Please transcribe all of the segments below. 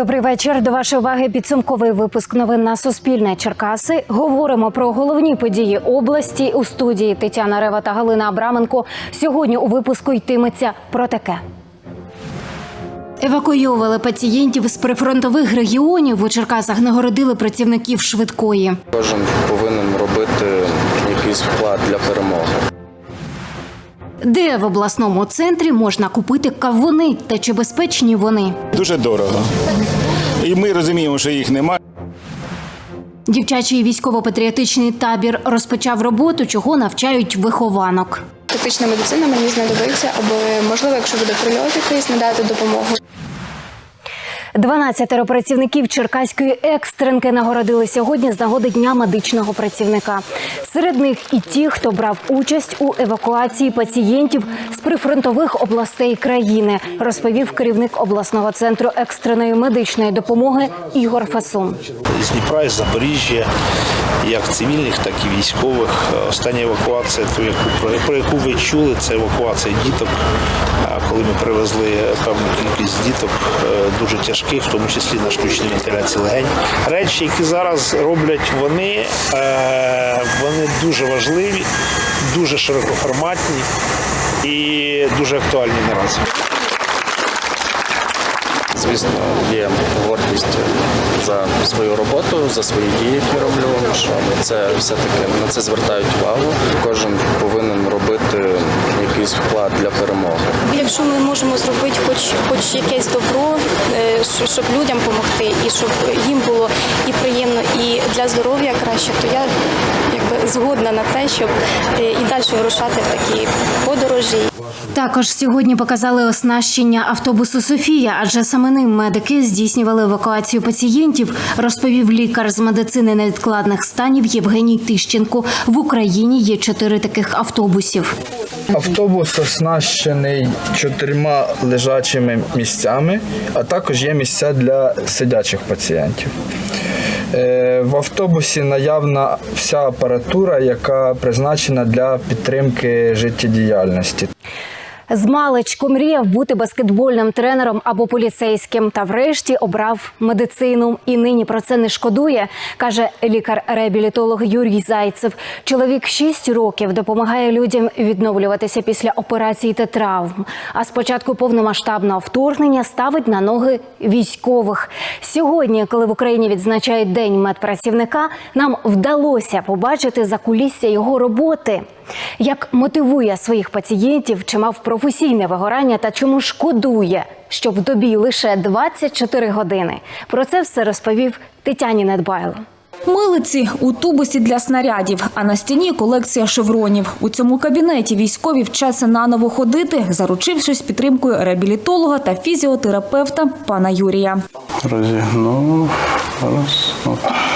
Добрий вечір. До вашої уваги підсумковий випуск новин на Суспільне Черкаси. Говоримо про головні події області у студії Тетяна Рева та Галина Абраменко. Сьогодні у випуску йтиметься про таке. Евакуйовували пацієнтів з прифронтових регіонів. У Черкасах нагородили працівників швидкої. Кожен повинен робити якийсь вклад для перемоги. Де в обласному центрі можна купити кавуни та чи безпечні вони? Дуже дорого. І ми розуміємо, що їх немає. Дівчачий військово-патріотичний табір розпочав роботу, чого навчають вихованок. Тактична медицина мені знадобиться, аби можливо, якщо буде прильот якийсь, надати допомогу. 12 працівників Черкаської екстренки нагородили сьогодні з нагоди Дня медичного працівника. Серед них і ті, хто брав участь у евакуації пацієнтів з прифронтових областей країни, розповів керівник обласного центру екстреної медичної допомоги Ігор Фасун. з Дніпра, із Запоріжжя, як цивільних, так і військових. Остання евакуація, ту, яку про, яку ви чули, це евакуація діток. Коли ми привезли певну кількість діток, е, дуже тяжких, в тому числі на штучній вентиляції легень. Речі, які зараз роблять вони, е, вони дуже важливі, дуже широкоформатні і дуже актуальні наразі. Звісно, є гордість за свою роботу, за свої дії, які роблю. Що це все таки на це звертають увагу. Кожен повинен робити якийсь вклад для перемоги. Якщо ми можемо зробити хоч хоч якесь добро, е, щоб людям допомогти, і щоб їм було і приємно, і для здоров'я краще, то я якби згодна на те, щоб е, і далі вирушати в такі подорожі. Також сьогодні показали оснащення автобусу Софія, адже саме ним медики здійснювали евакуацію пацієнтів, розповів лікар з медицини невідкладних станів Євгеній Тищенко. В Україні є чотири таких автобусів. Автобус оснащений чотирма лежачими місцями, а також є місця для сидячих пацієнтів. Е, В автобусі наявна вся апаратура, яка призначена для підтримки життєдіяльності. Змалечку мріяв бути баскетбольним тренером або поліцейським. Та врешті обрав медицину і нині про це не шкодує, каже лікар-реабілітолог Юрій Зайцев. Чоловік 6 років допомагає людям відновлюватися після операцій та травм. А з початку повномасштабного вторгнення ставить на ноги військових. Сьогодні, коли в Україні відзначають День медпрацівника, нам вдалося побачити закулісся його роботи. Як мотивує своїх пацієнтів, чи мав професійне вигорання та чому шкодує, що в добі лише 24 години. Про це все розповів Тетяні Недбайло. Милиці у тубусі для снарядів, а на стіні колекція шевронів. У цьому кабінеті військові вчаться наново ходити, заручившись підтримкою реабілітолога та фізіотерапевта пана Юрія. Розігнув. Раз. От.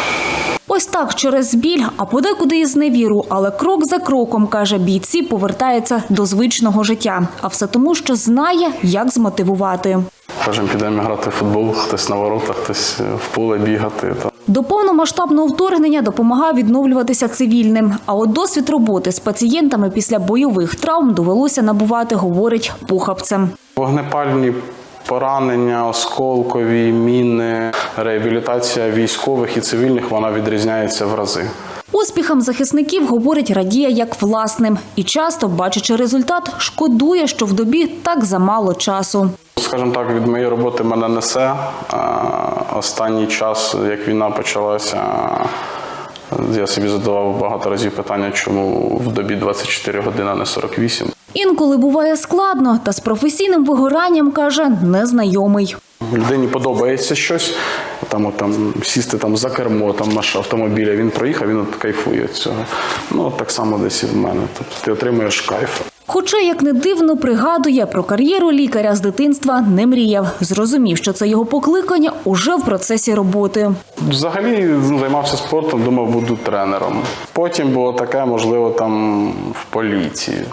Ось так через біль, а подекуди і зневіру, але крок за кроком, каже бійці, повертається до звичного життя. А все тому, що знає, як змотивувати. Кожен підемо грати в футбол, хтось на воротах, хтось в поле бігати. До повномасштабного вторгнення допомагав відновлюватися цивільним. А от досвід роботи з пацієнтами після бойових травм довелося набувати, говорить похабцем. Вогнепальні поранення, осколкові, міни, реабілітація військових і цивільних вона відрізняється в рази. Успіхам захисників говорить радіє як власним і часто, бачачи результат, шкодує, що в добі так замало часу. Скажімо так, від моєї роботи мене несе. Останній час, як війна почалася, я собі задавав багато разів питання, чому в добі 24 години, а не 48. Інколи буває складно, та з професійним вигоранням каже незнайомий. Людині подобається щось, там, от, там сісти там за кермо там наш автомобіля, він проїхав, він от кайфує від цього. Ну так само десь і в мене. Тобто ти отримуєш кайф. Хоча, як не дивно, пригадує про кар'єру лікаря з дитинства не мріяв. Зрозумів, що це його покликання уже в процесі роботи. Взагалі ну, займався спортом, думав, буду тренером. Потім було таке, можливо, там в поліції.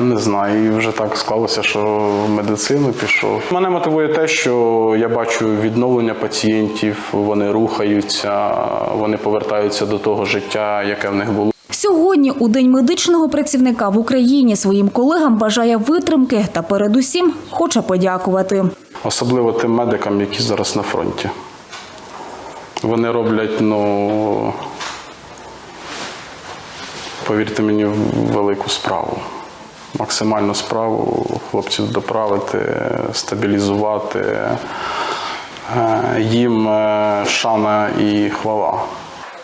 Не знаю, і вже так склалося, що в медицину пішов. Мене мотивує те, що я бачу відновлення пацієнтів, вони рухаються, вони повертаються до того життя, яке в них було. Сьогодні, у день медичного працівника в Україні, своїм колегам бажає витримки та передусім хоче подякувати. особливо тим медикам, які зараз на фронті. Вони роблять, ну, повірте мені, велику справу. Максимальну справу хлопців доправити, стабілізувати. Е, Їм е, шана і хвала.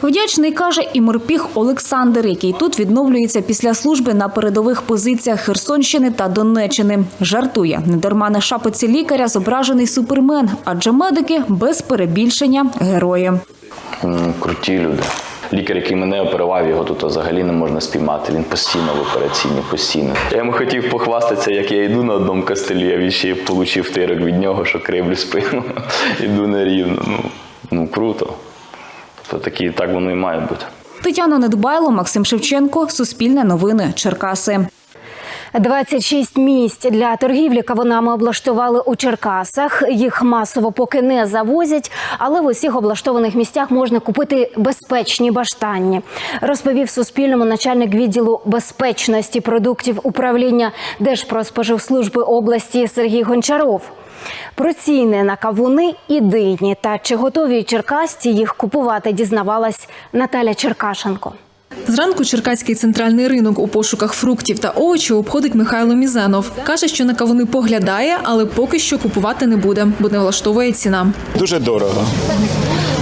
Вдячний каже і морпіг Олександр, який тут відновлюється після служби на передових позиціях Херсонщини та Донеччини. Жартує недарма на шапиці лікаря зображений супермен, адже медики без перебільшення герої. Круті люди. Лікар, який мене оперував, його тут взагалі не можна спіймати. Він постійно в операційній, постійно. Я йому хотів похвастатися, як я йду на одному костелі, а він ще отримав тирок від нього, що кривлю спину. Іду на рівно. Ну, ну круто. Тобто такі, так воно і має бути. Тетяна Недбайло, Максим Шевченко, Суспільне новини, Черкаси. 26 місць для торгівлі кавунами облаштували у Черкасах. Їх масово поки не завозять, але в усіх облаштованих місцях можна купити безпечні баштанні. Розповів Суспільному начальник відділу безпечності продуктів управління Держпродспоживслужби області Сергій Гончаров. Про ціни на кавуни і та чи готові черкасці їх купувати, дізнавалась Наталя Черкашенко. Зранку Черкаський центральний ринок у пошуках фруктів та овочів обходить Михайло Мізенов. Каже, що на кавуни поглядає, але поки що купувати не буде, бо не влаштовує ціна. Дуже дорого.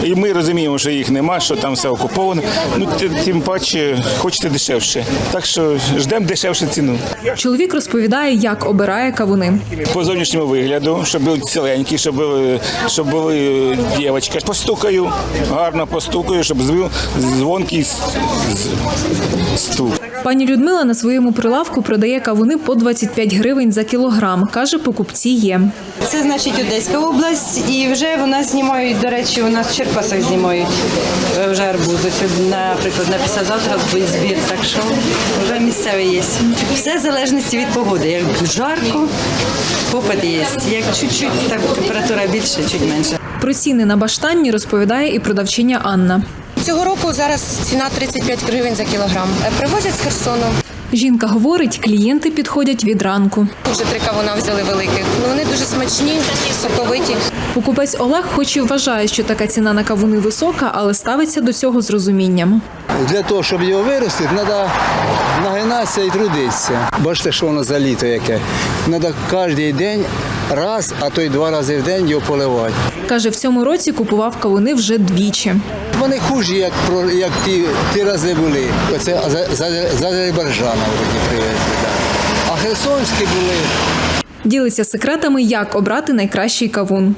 І ми розуміємо, що їх нема, що там все окуповано. Ну тим паче хочете дешевше. Так що ждемо дешевше ціну. Чоловік розповідає, як обирає кавуни. По зовнішньому вигляду, щоб були ціленькі, щоб були, щоб були дівчатка. Постукаю, гарно постукаю, щоб звив дзвонкий с- з- стук. Пані Людмила на своєму прилавку продає кавуни по 25 гривень за кілограм. Каже, покупці є. Це значить Одеська область, і вже вона знімають, до речі, у нас в Черкасах знімають е, вже арбузи. Наприклад, на післязавтра буде збір, так що вже місцеве є. Все в залежності від погоди. Як жарко, попит є. Як чуть-чуть, так температура більше, чуть менше. Про ціни на баштанні розповідає і продавчиня Анна. Цього року зараз ціна 35 гривень за кілограм. Е, Привозять з Херсону. Жінка говорить, клієнти підходять від ранку. Вже три кавуна взяли великих. Ну, Вони дуже смачні, соковиті. Покупець Олег, хоч і вважає, що така ціна на кавуни висока, але ставиться до цього з розумінням. Для того, щоб його виростити, треба нагинатися і трудитися. Бачите, що воно за літо яке. Треба кожен день раз, а то й два рази в день його поливати. Каже, в цьому році купував кавуни вже двічі. Вони хужі, як, як ті, ті рази були. За, за Азербайджана вроді привезли. Да. А херсонські були. Ділиться секретами, як обрати найкращий кавун.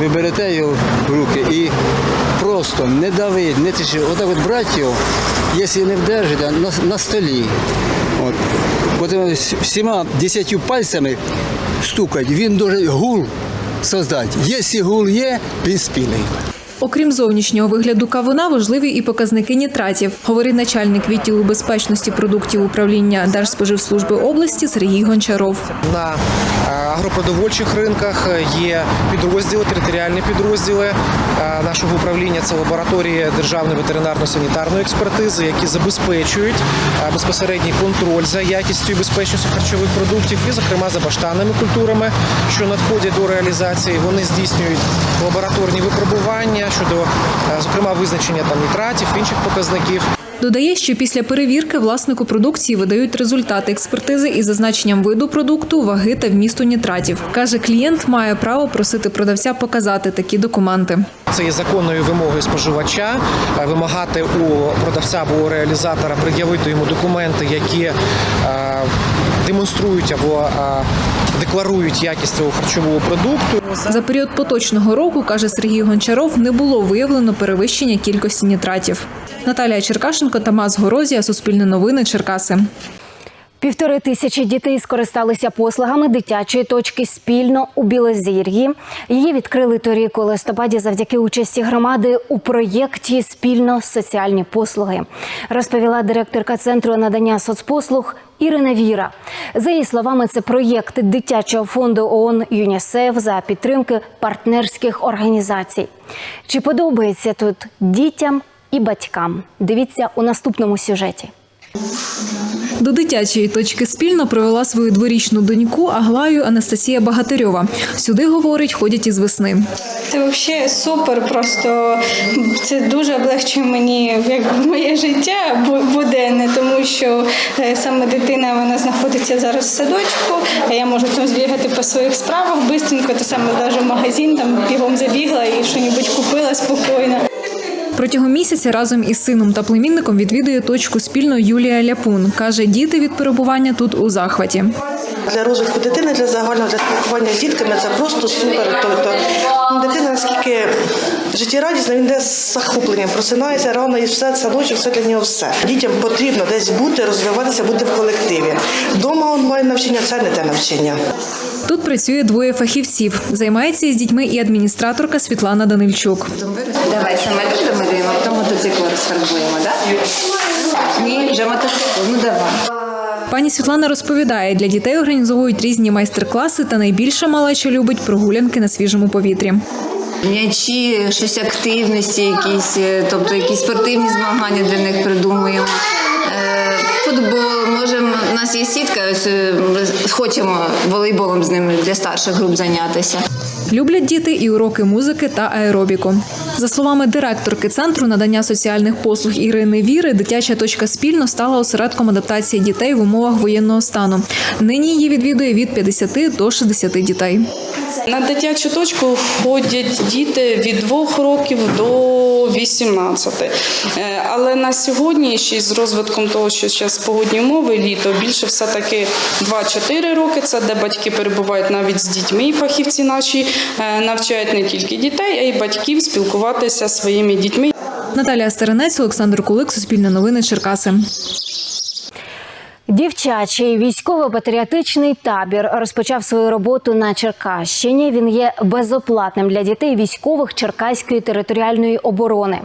Ви берете його в руки і просто не давить, не тиши. Отак от брати його, якщо не вдержите, на, на столі. От. От всіма десятью пальцями стукать, він дуже гул создати. Якщо гул є, він спілий. Окрім зовнішнього вигляду кавуна, важливі і показники нітратів, говорить начальник відділу безпечності продуктів управління Держспоживслужби області Сергій Гончаров. На е, агропродовольчих ринках є підрозділи, територіальні підрозділи е, нашого управління. Це лабораторії державної ветеринарно-санітарної експертизи, які забезпечують е, безпосередній контроль за якістю і безпечністю харчових продуктів, і, зокрема, за баштанними культурами, що надходять до реалізації. Вони здійснюють лабораторні випробування щодо, е, зокрема, визначення там нітратів, інших показників. Додає, що після перевірки власнику продукції видають результати експертизи із зазначенням виду продукту, ваги та вмісту нітратів. Каже, клієнт має право просити продавця показати такі документи. Це є законною вимогою споживача е, вимагати у продавця або у реалізатора пред'явити йому документи, які е, демонструють або декларують якість цього харчового продукту. За період поточного року, каже Сергій Гончаров, не було виявлено перевищення кількості нітратів. Наталія Черкашенко, Тамас Горозія, Суспільне новини, Черкаси. Півтори тисячі дітей скористалися послугами дитячої точки спільно у Білозір'ї. Її відкрили торік у листопаді завдяки участі громади у проєкті Спільно соціальні послуги, розповіла директорка центру надання соцпослуг Ірина Віра. За її словами, це проєкт дитячого фонду ООН ЮНІСЕФ за підтримки партнерських організацій. Чи подобається тут дітям і батькам? Дивіться у наступному сюжеті. До дитячої точки спільно провела свою дворічну доньку Аглаю Анастасія Багатирьова. Сюди говорить, ходять із весни. Це взагалі супер. Просто це дуже облегчує мені як моє життя бу- буденне, тому що е, саме дитина вона знаходиться зараз в садочку, а я можу там збігати по своїх справах бистренько, те саме навіть в магазин там бігом забігла і щось купила спокійно. Протягом місяця разом із сином та племінником відвідує точку спільно Юлія Ляпун. Каже, діти від перебування тут у захваті. Для розвитку дитини, для загального для спілкування з дітками це просто супер. Тобто дитина наскільки життєрадісна, він де з захопленням просинається рано і все, садочок, все для нього все. Дітям потрібно десь бути, розвиватися, бути в колективі. Дома онлайн навчання це не те навчання. Тут працює двоє фахівців. Займається із дітьми і адміністраторка Світлана Данильчук. Давай самоліт домалюємо, потім мотоцикл розфарбуємо, так? Ні, вже мотоцикл, ну давай. Пані Світлана розповідає, для дітей організовують різні майстер-класи, та найбільше малеча любить прогулянки на свіжому повітрі. М'ячі, щось активності, якісь, е, тобто якісь спортивні змагання для них придумуємо. Е, Футбол, можемо, у нас є сітка, ось е, хочемо волейболом з ними для старших груп зайнятися. Люблять діти і уроки музики та аеробіку. За словами директорки центру надання соціальних послуг Ірини Віри, дитяча точка спільно стала осередком адаптації дітей в умовах воєнного стану. Нині її відвідує від 50 до 60 дітей. На дитячу точку входять діти від 2 років до 18. Е, Але на сьогодні, ще з розвитком того, що зараз погодні умови, літо більше все-таки 2-4 роки. Це де батьки перебувають навіть з дітьми, фахівці наші навчають не тільки дітей, а й батьків спілкуватися зі своїми дітьми. Наталія Стеренець, Олександр Кулик, Суспільне новини, Черкаси. Дівчачий військово-патріотичний табір розпочав свою роботу на Черкащині. Він є безоплатним для дітей військових Черкаської територіальної оборони.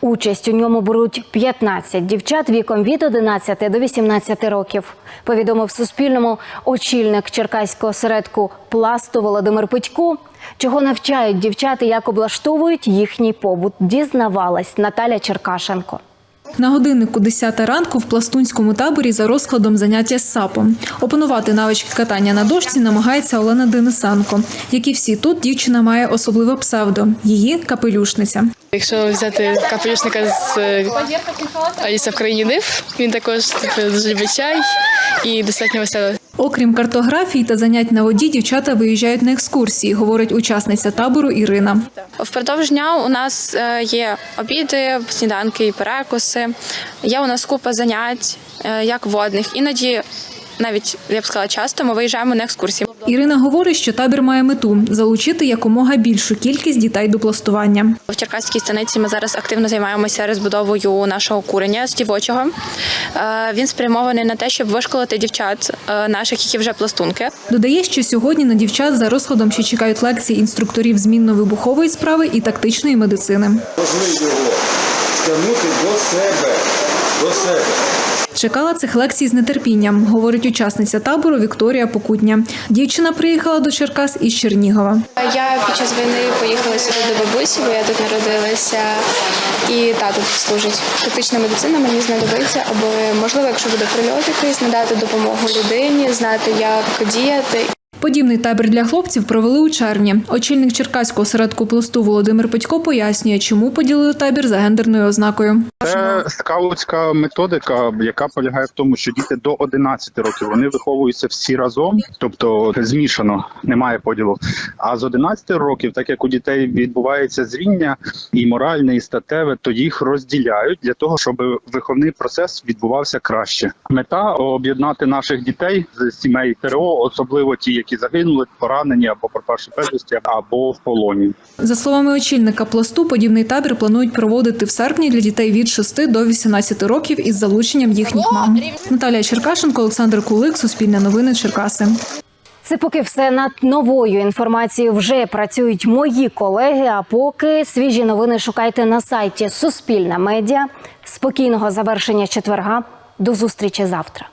Участь у ньому беруть 15 дівчат віком від 11 до 18 років. Повідомив Суспільному очільник Черкаського осередку пласту Володимир Петько. Чого навчають дівчат і як облаштовують їхній побут, дізнавалась Наталя Черкашенко. На годиннику 10 ранку в пластунському таборі за розкладом заняття з сапом. Опанувати навички катання на дошці намагається Олена Денисенко. Як і всі тут, дівчина має особливе псевдо – її капелюшниця. Якщо взяти капелюшника з е, Аліса в країні див, він також типу, дуже любить чай і достатньо веселий. Окрім картографії та занять на воді, дівчата виїжджають на екскурсії, говорить учасниця табору Ірина. Впродовж дня у нас е, є обіди, сніданки і перекуси. Є у нас купа занять, е, як водних. Іноді, навіть я б сказала, часто ми виїжджаємо на екскурсії. Ірина говорить, що табір має мету залучити якомога більшу кількість дітей до пластування. В Черкаській станиці ми зараз активно займаємося розбудовою нашого курення з дівочого. Е, Він спрямований на те, щоб вишколити дівчат е, наших, які вже пластунки. Додає, що сьогодні на дівчат за розкладом ще чекають лекції інструкторів змінно-вибухової справи і тактичної медицини. Можна його стягнути до себе, до себе. Чекала цих лекцій з нетерпінням, говорить учасниця табору Вікторія Покутня. Дівчина приїхала до Черкас із Чернігова. Я під час війни поїхала сюди до бабусі, бо я тут народилася, і тато служить. Тактична медицина мені знадобиться, аби можливо, якщо буде прильот якийсь, надати допомогу людині, знати, як діяти. Подібний табір для хлопців провели у червні. Очільник Черкаського осередку пласту Володимир Петько пояснює, чому поділили табір за гендерною ознакою. Це скаутська методика, яка полягає в тому, що діти до 11 років вони виховуються всі разом, тобто змішано, немає поділу. А з 11 років, так як у дітей відбувається зріння і моральне, і статеве, то їх розділяють для того, щоб виховний процес відбувався краще. Мета об'єднати наших дітей з сімей ТРО, особливо ті, які загинули, поранені або пропавши безвісті, або в полоні. За словами очільника пласту, подібний табір планують проводити в серпні для дітей від 6 до 18 років із залученням їхніх мам. Наталія Черкашенко, Олександр Кулик, Суспільне новини, Черкаси. Це поки все над новою інформацією вже працюють мої колеги. А поки свіжі новини шукайте на сайті Суспільна медіа. Спокійного завершення четверга. До зустрічі завтра.